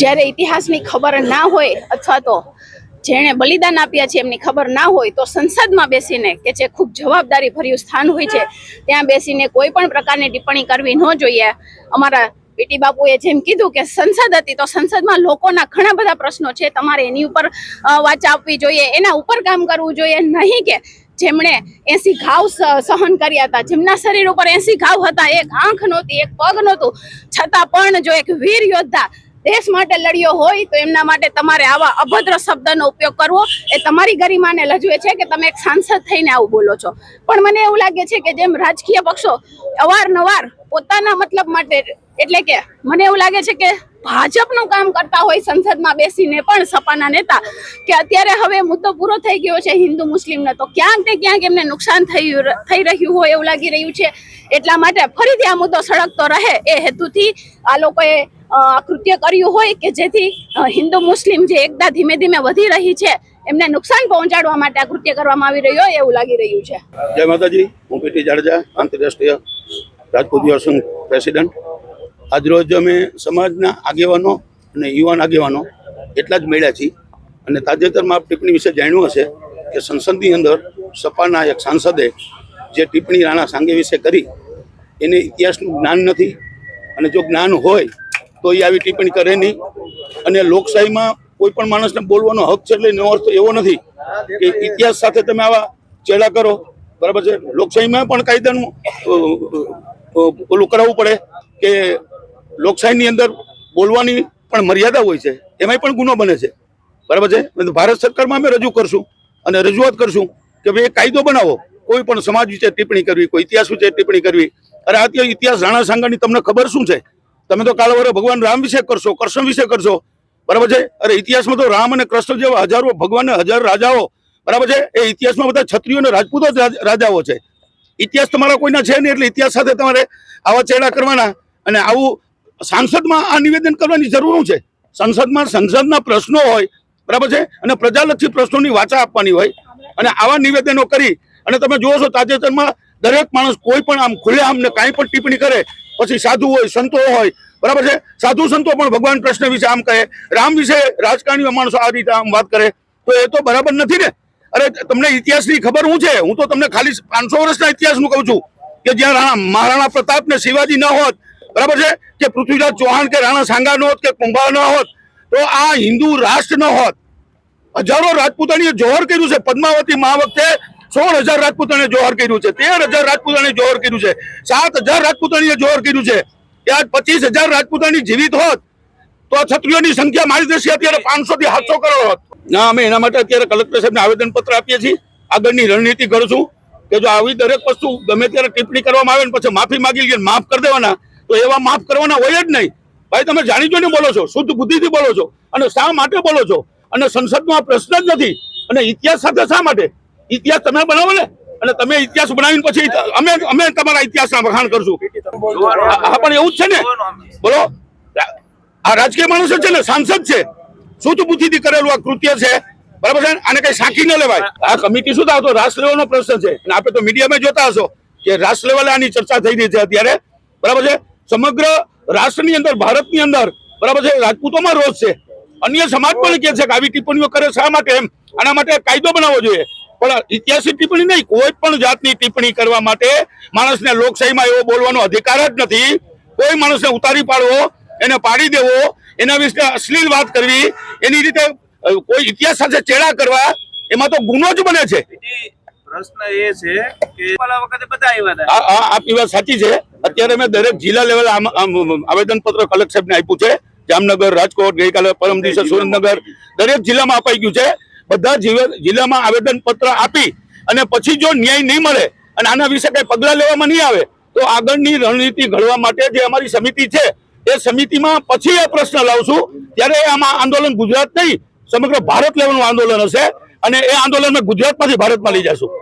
જ્યારે ઇતિહાસની ખબર ના હોય અથવા તો જેણે બલિદાન આપ્યા છે એમની ખબર ના હોય તો સંસદમાં બેસીને કે જે ખૂબ જવાબદારી ભર્યું સ્થાન હોય છે, ત્યાં બેસીને કોઈ પણ પ્રકારની ટિપ્પણી કરવી ન જોઈએ. અમારા બીટી બાપુએ જેમ કીધું કે સંસદ હતી તો સંસદમાં લોકોના ઘણા બધા પ્રશ્નો છે, તમારે એની ઉપર વાચા આપવી જોઈએ, એના ઉપર કામ કરવું જોઈએ, નહીં કે જેમણે એસી ઘાવ સહન કર્યા હતા, જેમના શરીર ઉપર એસી ઘાવ હતા, એક આંખ નહોતી, એક પગ નહોતું, છતાં પણ જો એક વીર યોદ્ધા દેશ માટે લડ્યો હોય તો એમના માટે તમારે આવા અભદ્ર શબ્દનો ઉપયોગ કરવો એ તમારી ગરિમાને લજવે છે કે તમે એક સાંસદ થઈને આવું બોલો છો. પણ મને એવું લાગે છે કે જેમ રાજકીય પક્ષો અવારનવાર પોતાના મતલબ માટે, એટલે કે મને એવું લાગે છે કે ભાજપનું કામ કરતા હોય સંસદમાં બેસીને પણ સપાના નેતા, કે અત્યારે હવે મુદ્દો પૂરો થઈ ગયો છે હિન્દુ મુસ્લિમને, તો ક્યાંક ને ક્યાંક એમને નુકસાન થયું થઈ રહ્યું હોય એવું લાગી રહ્યું છે. એટલા માટે ફરીથી આ મુદ્દો સળગતો રહે એ હેતુથી આ લોકોએ કૃત્ય કર્યું હોય કે જેથી હિન્દુ મુસ્લિમ જે એકતા ધીમે ધીમે વધી રહી છે, એમને નુકસાન પહોંચાડવા માટે આ કૃત્ય કરવામાં આવી રહ્યો હોય એવું લાગી રહ્યું છે. જય માતાજી, હું પીટી જાડેજા, આંતરરાષ્ટ્રીય રાજપૂત યુવા સંઘ પ્રેસિડન્ટ. આજરોજ અમે સમાજના આગેવાનો અને યુવાન આગેવાનો એટલા જ મળ્યા છીએ અને તાજેતરમાં આપ ટિપ્પણી વિશે જાણ્યું હશે કે સંસદની અંદર સપાના એક સાંસદે જે ટિપ્પણી રાણા સાંગે વિશે કરી, એને ઇતિહાસનું જ્ઞાન નથી અને જો જ્ઞાન હોય તો એ આવી ટિપ્પણી કરે નહીં. અને લોકશાહીમાં કોઈ પણ માણસને બોલવાનો હક છે એટલે એનો અર્થ એવો નથી કે ઇતિહાસ સાથે તમે આવા ચેડા કરો. બરાબર છે? લોકશાહીમાં પણ કાયદાનું ઓલું કરાવવું પડે કે લોકશાહીની અંદર બોલવાની પણ મર્યાદા હોય છે. એમાંય પણ ગુનો બને છે. બરાબર છે? ભારત સરકારમાં અમે રજૂ કરશું અને રજૂઆત કરશું કે ભાઈ કાયદો બનાવો. કોઈ પણ સમાજ વિશે ટિપ્પણી કરવી, કોઈ ઇતિહાસ વિશે ટિપ્પણી કરવી. અરે આ ઇતિહાસ રાણા સાંગાની તમને ખબર શું છે? તમે તો કાળવરે ભગવાન રામ વિશે કરશો કૃષ્ણ વિશે કરશો. બરાબર છે? અરે ઇતિહાસમાં તો રામ અને કૃષ્ણ જેવા હજારો ભગવાન હજારો રાજાઓ, બરાબર છે? એ ઇતિહાસમાં બધા ક્ષત્રિયો અને રાજપૂતો રાજાઓ છે. ઇતિહાસ તમારા કોઈના છે નહીં એટલે ઇતિહાસ સાથે તમારે આવા ચેડા કરવાના અને આવું સાંસદમાં આ નિવેદન કરવાની જરૂર છે? સંસદમાં સંસદના પ્રશ્નો હોય, બરાબર છે? અને પ્રજાલક્ષી પ્રશ્નોની વાચા આપવાની હોય. અને આવા નિવેદનો કરી અને તમે જુઓ છો તાજેતરમાં દરેક માણસ કોઈ પણ આમ ખુલ્લે આમને કાંઈ પણ ટિપ્પણી કરે પછી સાધુ હોય, સંતો હોય, બરાબર છે? સાધુ સંતો પણ ભગવાન કૃષ્ણ વિશે આમ કહે, રામ વિશે રાજકારણીઓ માણસો આ રીતે આમ વાત કરે, તો એ તો બરાબર નથી ને? અરે, તમને ઇતિહાસની ખબર હું છે? હું તો તમને ખાલી પાંચસો વર્ષના ઇતિહાસનું કહું છું કે જ્યાં રાણા, મહારાણા પ્રતાપ ને શિવાજી ન હોત, બરાબર છે? કે પૃથ્વીરાજ ચૌહાણ કે રાણા સાંગા ન હોત, કે કુંભા ન હોત, તો આ હિન્દુ રાષ્ટ્ર ન હોત. હજારો રાજપૂતાણીએ જોહર કર્યું છે, પદ્માવતી મા વખતે સોળ હજાર રાજપૂતાણીએ જોહર કર્યું છે. તેર હજાર રાજપૂતાણીએ જોહર કર્યું છે. સાત હજાર રાજપૂતાણીએ જોહર કર્યું છે. કે આજ પચીસ હજાર રાજપૂતાણી જીવિત હોત, તો ક્ષત્રિયોની સંખ્યા મારી દેશે અત્યારે પાંચસો થી સાતસો કરોડ હોત. ના, અમે એના માટે અત્યારે કલેક્ટર સાહેબને આવેદન પત્ર આપીએ છીએ. આગળની રણનીતિ ઘડશું. કે જો આવી દરેક વસ્તુ ગમે ત્યારે ટિપ્પણી કરવામાં આવે ને પછી માફી માગી લઈએ માફ કરી દેવાના, તો એવા માફ કરવાના હોય જ નહીં. ભાઈ, તમે જાણી જોઈને બોલો છો, શુદ્ધ બુદ્ધિથી બોલો છો અને શા માટે બોલો છો? અને સંસદમાં પ્રશ્ન જ નથી. અને ઇતિહાસ સાથે શા માટે? ઇતિહાસ તમે બનાવો ને, અને તમે ઇતિહાસ બનાવીને પછી અમે અમે તમારા ઇતિહાસના વખાણ કરશું. હા, પણ એવું જ છે ને? બોલો. આ રાજકીય માણસો છે ને, સાંસદ છે. શુદ્ધ બુદ્ધિથી કરેલું આ કૃત્ય છે. બરાબર છે આને કઈ સાંકી ન લેવાય. આ કમિટી શું થતો રાષ્ટ્ર લેવલનો પ્રશ્ન છે. અને આપણે તો મીડિયામાં જોતા હશો કે રાષ્ટ્ર લેવલે આની ચર્ચા થઈ રહી છે અત્યારે. બરાબર છે? સમગ્ર રાષ્ટ્રની અંદર, ભારતની અંદર, બરાબર છે? રાજપૂતોમાં રોષ છે. અન્ય સમાજ પણ કહે છે કે આવી ટિપ્પણીઓ કરે શા માટે એમ? આના માટે કાયદો બનાવવો જોઈએ. પણ ઇતિહાસિક ટિપ્પણી નહીં કોઈ પણ જાતની ટિપ્પણી કરવા માટે માણસને લોકશાહીમાં એવો બોલવાનો અધિકાર જ નથી. કોઈ માણસને ઉતારી પાડવો એને પાડી દેવો એના વિશે અશ્લીલ વાત કરવી એની રીતે કોઈ ઇતિહાસ સાથે ચેડા કરવા એમાં તો ગુનો જ બને છે. પ્રશ્ન એ છે કે વખતે બધા આવ્યા હતા. આ આ આપની વાત સાચી છે. અત્યારે મેં દરેક જિલ્લા લેવલ આવેદન પત્ર કલેક્ટર સાહેબને આપ્યું છે. જામનગર રાજકોટ ગઈકાલે પરમ દિવસે સુરેન્દ્રનગર દરેક જિલ્લામાં અપાઈ ગયું છે. બધા જિલ્લામાં આવેદન પત્ર આપી અને પછી જો ન્યાય નહીં મળે અને આના વિશે કઈ પગલા લેવામાં નહીં આવે, તો આગળની રણનીતિ ઘડવા માટે જે અમારી સમિતિ છે, એ સમિતિમાં પછી એ પ્રશ્ન લાવશું. ત્યારે આમાં આંદોલન ગુજરાત નહીં, સમગ્ર ભારત લેવલનું આંદોલન હશે અને એ આંદોલન ગુજરાતમાંથી ભારતમાં લઈ જશું.